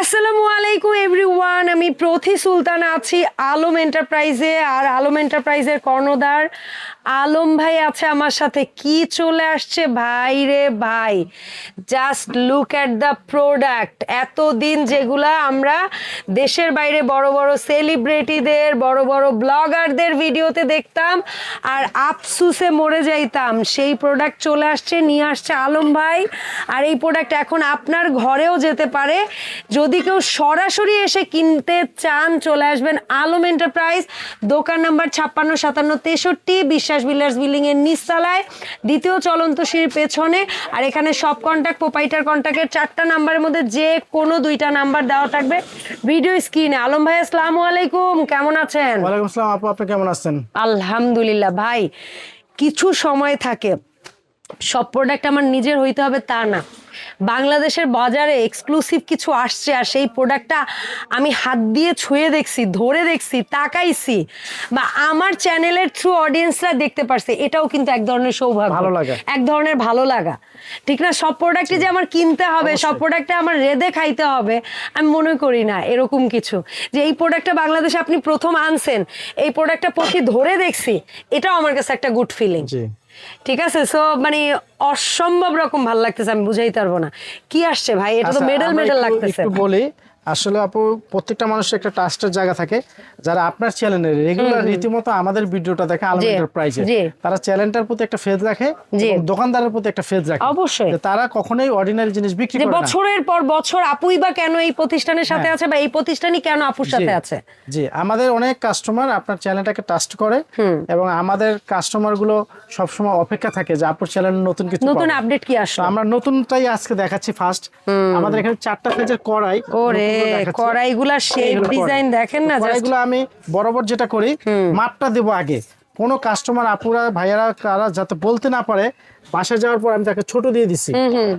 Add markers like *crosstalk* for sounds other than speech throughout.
আসসালামু আলাইকুম এভরিওয়ান আমি প্রথি সুলতান আছি আলম এন্টারপ্রাইজে, আর আলম এন্টারপ্রাইজের কর্ণধার আলম ভাই আছে আমার সাথে। কি চলে আসছে? ভাই রে ভাই just look at the product এতদিন যেগুলা আমরা দেশের বাইরে বড় বড় সেলিব্রিটিদের বড় বড় ব্লগারদের ভিডিওতে দেখতাম, আর আফসুসে মরে যাইতাম। সেই প্রোডাক্ট চলে আসছে, নিয়ে আসছে আলম ভাই, আর এই প্রোডাক্ট এখন আপনার ঘরেও যেতে পারে। যদি কেউ সরাসরি এসে কিনতে চান চলে আসবেন আলম এন্টারপ্রাইজ দোকান নাম্বার ছাপ্পান্ন সাতান্ন তেষট্টি বিশ্বাস বিল্ডার্স বিল্ডিং এর নিচতলায়। দ্বিতীয় চলন্ত সিঁড়ির পেছনে আর এখানে সব কন্ট্যাক্ট প্রোপাইটার কন্ট্যাক্টের চারটা নাম্বারের মধ্যে যে কোনো দুইটা নাম্বার দেওয়া থাকবে। ভিডিও স্ক্রিনে। আলম ভাই আসসালামু আলাইকুম। কেমন আছেন? ওয়ালাইকুম আসসালাম আপু আপনি কেমন আছেন? আলহামদুলিল্লাহ ভাই কিছু সময় থাকে। সব প্রোডাক্ট আমার নিজের হইতে হবে তা না। বাংলাদেশের বাজারে এক্সক্লুসিভ কিছু আসছে আর সেই প্রোডাক্টটা আমি হাত দিয়ে ছুঁয়ে দেখছি ধরে দেখছি তাকাইছি বা আমার চ্যানেলের থ্রু অডিয়েন্সরা দেখতে পারছে এটাও কিন্তু এক ধরনের সৌভাগ্য। ভালো লাগা। এক ধরনের ভালো লাগা। ঠিক না? সব প্রোডাক্টই যে আমার কিনতে হবে সব প্রোডাক্টে আমার রেদে খাইতে হবে আমি মনে করি না এরকম কিছু। যে এই প্রোডাক্টটা বাংলাদেশে আপনি প্রথম আনছেন এই প্রোডাক্টটা প্রতি ধরে দেখছি এটাও আমার কাছে একটা গুড ফিলিং জি। ঠিক আছে? সো মানে অসম্ভব রকম ভালো লাগতেছে আমি বুঝাইতে পারব না। কি আসছে ভাই? এটা তো আচ্ছা, মেডেল মেডেল লাগতেছে। একটু বলি আসলে আপু প্রত্যেকটা মানুষের একটা ট্রাস্টের জায়গা থাকে। যারা আপনার চ্যানেলে রেগুলার রীতিমতো আমাদের ভিডিওটা দেখে আলম জি, এন্টারপ্রাইজে তারা চ্যানেলটার প্রতি একটা ফেজ রাখে দোকানদারের প্রতি একটা ফেজ রাখে। অবশ্যই। তারা কখনোই অর্ডিনারি জিনিস বিক্রি করে না। বছরের পর বছর আপুই বা কেন এই প্রতিষ্ঠানের সাথে হ্যাঁ। আছে বা এই প্রতিষ্ঠানই কেন আপুর সাথে আছে? জি। আমাদের অনেক কাস্টমার আপনার চ্যানেলটাকে ট্রাস্ট করে এবং আমাদের কাস্টমারগুলো সবসময় অপেক্ষা থাকে যে আপুর চ্যানেল নতুন কিছু নতুন আপডেট কি আসলো? আমরা নতুনটাই আজকে দেখাচ্ছি ফার্স্ট আমাদের এখানে চারটা পেজের কড়াই ওরে। কড়াইগুলা শেপ ডিজাইন দেখেন না কড়াইগুলো আমি বরাবর যেটা করি মাপটা দেবো আগে। কোন কাস্টমার আপুরা ভাইয়ারা কারা যাতে বলতে না পারে বাসায় যাওয়ার পর আমি তাকে ছোট দিয়ে দিছি।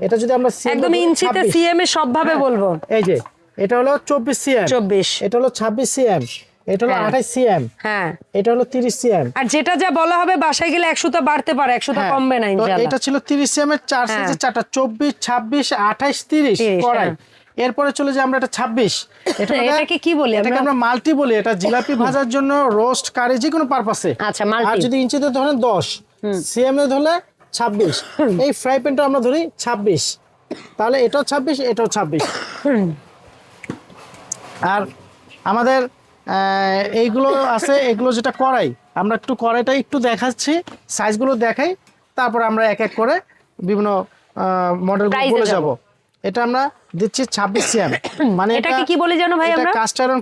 এটা যদি আমরা একদম ইঞ্চিতে সিএম এ সব ভাবে হ্যাঁ। বলব। এই যে এটা হলো চব্বিশ সিএম 24 এটা হলো ছাব্বিশ সিএম এটা হলো হ্যাঁ। আঠাইশ সিএম হ্যাঁ। এটা হলো তিরিশ সিএম আর যেটা যা বলা হবে বাসায় গেলে একশোটা বাড়তে পারে একশোটা কমবে না ইনশাআল্লাহ। এটা ছিল তিরিশ সিএম এর চার হ্যাঁ। সাইজের চারটা চব্বিশ ছাব্বিশ আঠাইশ তিরিশ 30, কড়াই। হ্যাঁ। এরপরে চলে যে আমরা এটা ছাব্বিশ এটাকে কি বলি এটাকে আমরা? মাল্টি বলি এটা জিলাপি ভাজার জন্য রোস্ট কারি যে কোনো পারপাসে আচ্ছা। আর যদি ইঞ্চিতে ধরেন দশ সিএম এ ধরলে ছাব্বিশ। এই ফ্রাই প্যানটা আমরা ধরি ছাব্বিশ। তাহলে এটাও ছাব্বিশ এটাও ছাব্বিশ। আর আমাদের আহ, এইগুলো আছে এগুলো যেটা করাই আমরা একটু কড়াইটা একটু দেখাচ্ছি সাইজগুলো দেখাই তারপর আমরা এক এক করে বিভিন্ন মডেল Price এ বলে যাব। এটা আমরা দিচ্ছি ছাব্বিশ সিএম *coughs* মানে এটাকে কি বলে জানো ভাই এটা আমরা? কাস্ট আয়রন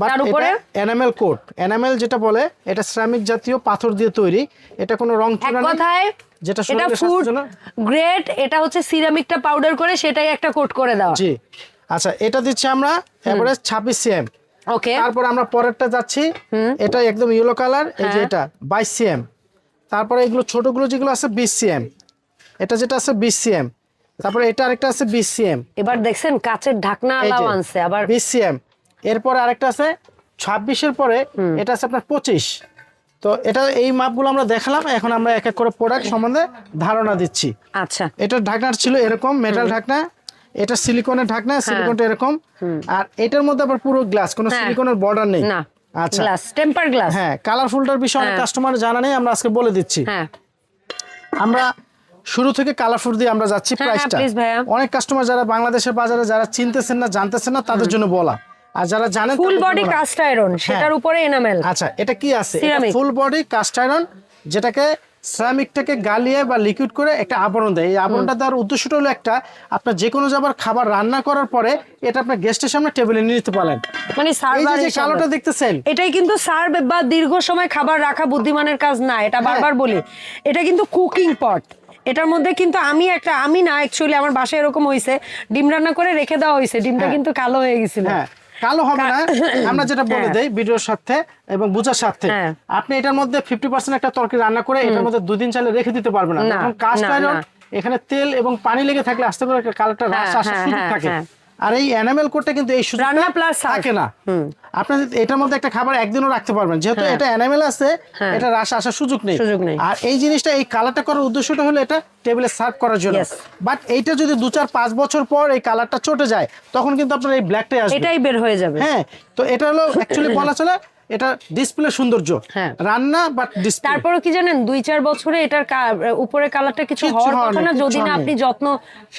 বাট তার উপরে? এনামেল কোট এনামেল যেটা বলে এটা শ্রমিক জাতীয় পাথর দিয়ে তৈরি। এটা কোনো রং চূড়া নেই কথায় যেটা এটা ফুড গ্রেট এটা হচ্ছে সিরামিকটা পাউডার করে সেটাই একটা কোট করে দাও জি। আচ্ছা এটা দিচ্ছি আমরা এভারেজ ছাব্বিশ সিএম ওকে তারপর আমরা পরেরটা যাচ্ছি। এটা একদম ইয়েলো কালার এই যে হ্যাঁ। এটা বাইশ সিএম তারপরে এগুলো ছোটগুলো যেগুলো আছে বিশ সিএম এটা যেটা আছে বিশ সিএম তারপরে এটা আরেকটা আছে বিশ সিএম এবার দেখছেন কাচের ঢাকনা আলাও আনছে আবার বিশ সিএম এরপর আরেকটা আছে ছাব্বিশের পরে এটা আছে আপনার পঁচিশ। তো এটা এই মাপগুলো আমরা দেখালাম এখন আমরা এক এক করে প্রোডাক্ট সম্বন্ধে ধারণা দিচ্ছি। আচ্ছা। এটা ঢাকনা ছিল এরকম মেটাল ঢাকনা এটা সিলিকনের ঢাকনা সিলিকনটা এরকম। আর এটার মধ্যে আবার পুরো গ্লাস কোনো হ্যাঁ। সিলিকনের বর্ডার নেই। না আচ্ছা। গ্লাস টেম্পার গ্লাস হ্যাঁ কালারফুলটার বিষয়ে অনেক হ্যাঁ। কাস্টমার জানা নেই আমরা আজকে বলে দিচ্ছি। হ্যাঁ। আমরা শুরু থেকে কালারফুল দিয়ে আমরা যাচ্ছি হ্যাঁ, হ্যাঁ, প্রাইসটা অনেক কাস্টমার যারা বাংলাদেশের বাজারে যারা চিনতেছেন না জানতেছেন না তাদের জন্য বলা। আর যারা জানেন ফুল বডি কাস্ট আয়রন সেটার উপরে এনামেল আচ্ছা এটা কি আছে। ফুল বডি কাস্ট আয়রন যেটাকে সিরামিকটাকে গালিয়ে বা লিকুইড করে একটা আবরণ দেয়। এই আবরণটা দেওয়ার উদ্দেশ্যটা হলো একটা আপনার যে কোনো যাবার খাবার রান্না করার পরে এটা আপনার গেস্টের সামনে টেবিলে নিয়ে নিতে পারেন। মানে যে কালোটা দেখতেছেন। এটাই কিন্তু সার্ভ বা দীর্ঘ সময় খাবার রাখা বুদ্ধিমানের কাজ না এটা বারবার বলি। এটা কিন্তু কুকিং পট এটার মধ্যে কিন্তু আমি একটা আমি না অ্যাকচুয়ালি আমার বাসায় এরকম হয়েছে ডিম রান্না করে রেখে দেওয়া হয়েছে ডিমটা হ্যাঁ। কিন্তু কালো হয়ে গেছিল। হ্যাঁ কালো হবে না। আমরা যেটা বলে হ্যাঁ। দেই ভিডিওর সাথে এবং বুঝার সাথে। আপনি এটার মধ্যে ফিফটি পার্সেন্ট একটা তরকারি রান্না করে এটার মধ্যে দুদিন চাইলে রেখে দিতে পারবেন না। কাস্ট না, আয়রন এখানে তেল এবং পানি লেগে থাকলে আস্তে করে কালারটা রাস আসার হ্যাঁ, সুযোগ হ্যাঁ, থাকে। আর এই এনামেল কোডটা কিন্তু এই সুযোগ রান্না প্লাস থাকে না। আপনি এটার মধ্যে একটা খাবার একদিনও রাখতে পারবেন যেহেতু এটা এনামেল আছে এটা রাস আসার সুযোগ নেই। হ্যাঁ। সুযোগ নেই। আর এই জিনিসটা এই কালারটা করার উদ্দেশ্যটা হলো এটা টেবিলে সার্ভ করার জন্য। বাট এইটা যদি দু চার পাঁচ বছর পর এই কালারটা চটে যায় তখন কিন্তু আপনার এই ব্ল্যাকটাই আসবে। এটাই বের হয়ে যাবে। হ্যাঁ তো এটা হলো অ্যাকচুয়ালি বলা চলে এটা ডিসপ্লে সৌন্দর্য। হ্যাঁ। রান্না বাট তারপরও কি জানেন দুই চার বছরে এটার উপরের কালারটা কিছু হওয়ার কথা না যদি না আপনি যত্ন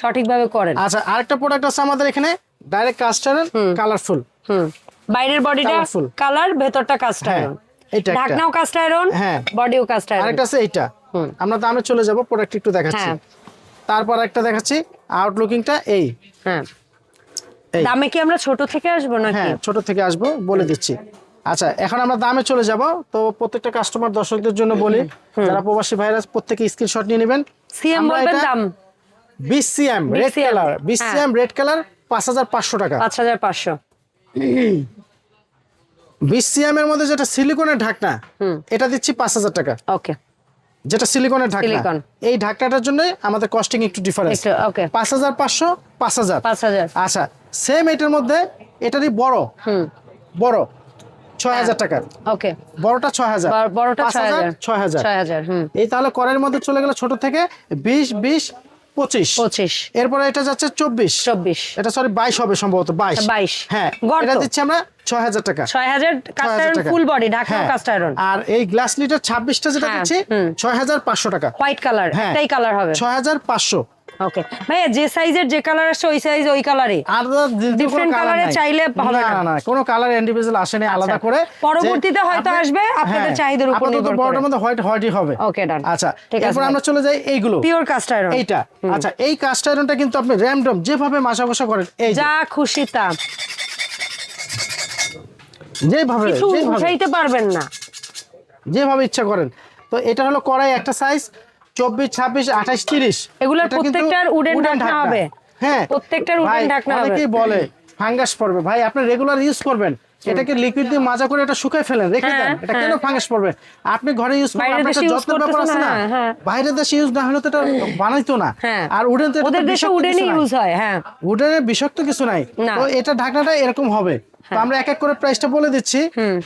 সঠিকভাবে করেন। আচ্ছা আরেকটা প্রোডাক্ট আছে আমাদের এখানে ডাইরেক্ট কাস্টার কালারফুল হুম। বাইরের বডিটা। কালার ভেতরটা কাস্ট হ্যাঁ, এটা। ঢাকনাও কাস্ট আয়রন হ্যাঁ। বডিও কাস্ট আয়রন আরেকটা আছে এইটা। আমরা তো দামে চলে যাব প্রোডাক্ট একটু দেখাচ্ছি। হ্যাঁ। তারপর একটা দেখাচ্ছি আউটলুকিংটা এই। হ্যাঁ। দামে কি আমরা ছোট থেকে আসব নাকি? হ্যাঁ ছোট থেকে আসব বলে দিচ্ছি। আচ্ছা এখন আমরা দামে চলে যাব। তো প্রত্যেকটা কাস্টমার দর্শকদের জন্য বলি যারা প্রবাসী ভাইরাস প্রত্যেকে স্ক্রিনশট নিয়ে নেবেন। সিএম বলবেন এটা দাম। বিশ সিএম রেড কালার বিশ হ্যাঁ। সিএম রেড কালার পাঁচ হাজার পাঁচশো টাকা। পাঁচ হাজার পাঁচশো। বিশ সিএম এর মধ্যে যেটা সিলিকনের ঢাকনা এটা দিচ্ছি পাঁচ হাজার টাকা। ওকে। যেটা সিলিকনের ঢাকনা। এই ঢাকনাটার জন্য আমাদের কস্টিং একটু ডিফারেন্স একটু ওকে। পাঁচ হাজার পাঁচশো পাঁচ হাজার। পাঁচ হাজার। আচ্ছা সেম এটার মধ্যে এটারই বড়। হুম। বড়। ছয় হাজার টাকা ওকে। বড়টা ছয় হাজার। বড়টা ছয় হাজার। ছয় হাজার। ছয় হাজার এই তাহলে করের মধ্যে চলে গেল ছোট থেকে বিশ বিশ পঁচিশ। পঁচিশ। এরপরে এটা যাচ্ছে চব্বিশ। চব্বিশ। এটা সরি বাইশ হবে সম্ভবত বাইশ। বাইশ। হ্যাঁ গর্ত। এটা দিচ্ছি আমরা ছয় হাজার টাকা। ছয় হাজার কাস্ট 6,000 আয়রন ফুল বডি ঢাকনাও হ্যাঁ। আর এই গ্লাস লিটার ছাব্বিশটা যেটা হ্যাঁ, দিচ্ছি ছয় হাজার পাঁচশো টাকা। হোয়াইট কালার হ্যাঁ। কালার হবে। ছয় হাজার পাঁচশো। ওকে ভাইয়া যে সাইজের যে কালার আসছে ওই সাইজ ওই কালারই আর নাই। চাইলে হবে না। না। না না কোনো কালার ইন্ডিভিজুয়াল আসেনি আলাদা আচ্ছা। করে পরবর্তীতে হয়তো আসবে আপনাদের হ্যাঁ, চাহিদার উপর নির্ভর করে। বড়টার মধ্যে হোয়াইট হোয়াইটই হবে। Okay, done. আচ্ছা এরপর আমরা চলে যাই এইগুলো। পিওর কাস্ট আয়রন এইটা। আচ্ছা এই কাস্ট আয়রনটা কিন্তু আপনি র্যান্ডম যেভাবে মাসা বসা করেন এই যা। খুশি তা। যেভাবে যেভাবে। উঠাইতে পারবেন না। যেভাবে ইচ্ছা করেন। তো এটা হলো কড়াই একটা সাইজ চব্বিশ ছাব্বিশ আঠাশ তিরিশ। কিন্তু প্রত্যেকটার উডেন ঢাকনা হবে। হ্যাঁ। প্রত্যেকটার ভাই, ঢাকনা হবে। অনেকেই বলে ফাঙ্গাস পড়বে। ভাই আপনি রেগুলার ইউজ করবেন। এটাকে লিকুইড দিয়ে মাজা করে এটা শুকায় ফেলেন রেখে হ্যাঁ, দেন। এটা কেন হ্যাঁ। ফাঙ্গাস পড়বে? আপনি ঘরে ইউজ বাইরের আপনার যত্নের ব্যাপার আছে না? হ্যাঁ। বাইরের দেশে ইউজ না হলে তো এটা বানাইতো না। হ্যাঁ। আর উডেন তো ওদের দেশে উডেনই কিছু নাই। ইউজ হয় হ্যাঁ। উডেনের বিষাক্ত কিছু নাই। তো এটা ঢাকনাটা এরকম হবে। তো আমরা এক এক করে প্রাইসটা বলে দিচ্ছি। হুম।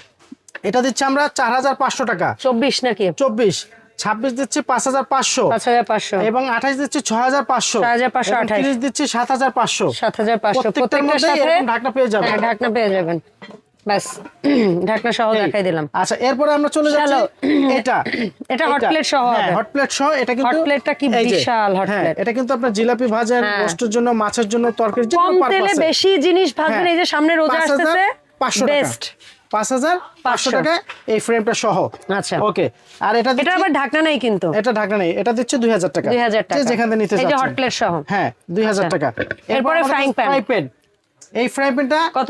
এটা দিচ্ছি আমরা চার হাজার পাঁচশো টাকা। চব্বিশ নাকি? চব্বিশ। ছাব্বিশ দিচ্ছি পাঁচ হাজার পাঁচশো। পাঁচ হাজার পাঁচশো। এবং আঠাশ দিচ্ছি ছ হাজার পাঁচশো। 6,500, 28 তিরিশ দিচ্ছি সাত হাজার পাঁচশো। সাত হাজার পাঁচশো। প্রত্যেকটার প্রত্যেকটার সাথে ঢাকনা পেয়ে যাবেন। হ্যাঁ ঢাকনা পেয়ে যাবেন। ব্যাস *clears throat* ঢাকনা সহ দেখাই দিলাম। আচ্ছা এরপরে আমরা চলে যাচ্ছি *clears throat* এটা। এটা hot plate সহ হবে। হট প্লেট সহ এটা কিন্তু Hot plate টা কি বিশাল হ্যাঁ, এটা কিন্তু আপনার জিলাপি হ্যাঁ। রোস্টের জন্য মাছের জন্য তরকারির জন্য কম তেলে বেশি জিনিস ভাজবেন এই যে সামনে রোজা আসতেছে পাঁচশো টাকা। বেস্ট পাঁচ হাজার পাঁচশো 500 টাকা এই ফ্রেমটা সহ আচ্ছা। ওকে আর এটা এটা আবার ঢাকনা নেই কিন্তু এটা ঢাকনা নেই এটা দিচ্ছে দুই হাজার টাকা 2000 টাকা। যেখানে নিতে এই যে যাচ্ছেন। সহ। হ্যাঁ দুই হাজার আচ্ছা। টাকা এরপরে। ফ্রাই প্যান এই ফ্রাই প্যানটা কত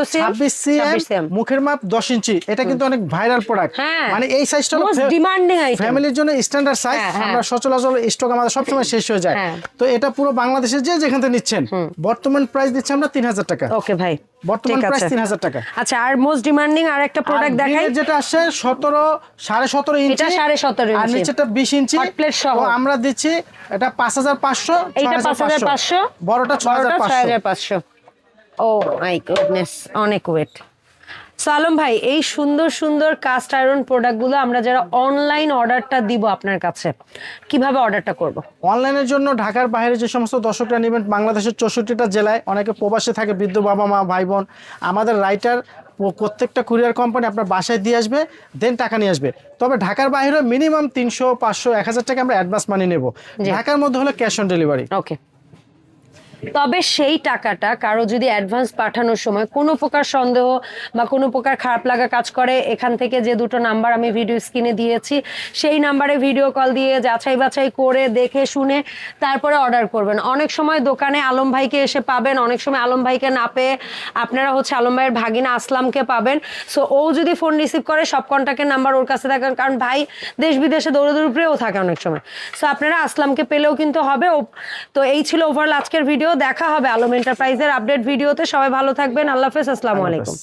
মুখের মাপ দশ ইঞ্চি এটা কিন্তু অনেক ভাইরাল প্রোডাক্ট মানে এই সাইজটা ডিমান্ডিং ফ্যামিলির জন্য স্ট্যান্ডার্ড সাইজ আমরা সচলাচল স্টক আমাদের সবসময় শেষ হয়ে যায়। তো এটা পুরো বাংলাদেশের যে যেখান থেকে নিচ্ছেন বর্তমান প্রাইস দিচ্ছি আমরা তিন হাজার টাকা। ওকে ভাই। বর্তমান প্রাইস 3000 টাকা। আচ্ছা আর মোস্ট ডিমান্ডিং আর একটা প্রোডাক্ট দেখাই। যেটা আছে 17 17.5 ইঞ্চি এটা 17.5 ইঞ্চি আর নিচেটা 20 ইঞ্চি হট প্লেট সহ। আমরা দিচ্ছি এটা 5500 এইটা 5500 বড়টা হাজার 6500 ও মাই গুডনেস অনেক ওয়েট সালম ভাই এই সুন্দর সুন্দর কাস্ট আয়রন প্রোডাক্টগুলো আমরা যারা অনলাইন অর্ডারটা দিব আপনার কাছে কীভাবে অর্ডারটা করব? অনলাইনের জন্য ঢাকার বাইরে যে সমস্ত দর্শকরা নেবেন বাংলাদেশের চৌষট্টিটা জেলায় অনেকে প্রবাসে থাকে বৃদ্ধ বাবা মা ভাই বোন আমাদের রাইটার প্রত্যেকটা কুরিয়ার কোম্পানি আপনার বাসায় দিয়ে আসবে দেন টাকা নিয়ে আসবে। তবে ঢাকার বাইরে মিনিমাম তিনশো পাঁচশো এক হাজার টাকা আমরা অ্যাডভান্স মানি নেব। ঢাকার মধ্যে হলো ক্যাশ অন ডেলিভারি ওকে তবে সেই টাকাটা কারও যদি অ্যাডভান্স পাঠানোর সময় কোনো প্রকার সন্দেহ বা কোনো প্রকার খারাপ লাগা কাজ করে, এখান থেকে যে দুটো নাম্বার আমি ভিডিও স্ক্রিনে দিয়েছি, সেই নাম্বারে ভিডিও কল দিয়ে যাচাই বাছাই করে দেখে শুনে তারপরে অর্ডার করবেন। অনেক সময় দোকানে আলম ভাইকে এসে পাবেন, অনেক সময় আলম ভাইকে না পেয়ে আপনারা হচ্ছে আলম ভাইয়ের ভাগিনা আসলামকে পাবেন। সো ও যদি ফোন রিসিভ করে, সব কন্ট্যাক্টের নাম্বার ওর কাছে থাকেন কারণ ভাই দেশ বিদেশে দৌড়ে উপরেও থাকে অনেক সময়। সো আপনারা আসলামকে পেলেও কিন্তু হবে। তো এই ছিল ওভারঅল আজকের ভিডিও দেখা হবে আলম এন্টারপ্রাইজের আপডেট ভিডিওতে। সবাই ভালো থাকবেন। আল্লাহ হাফেজ। আসসালামু আলাইকুম।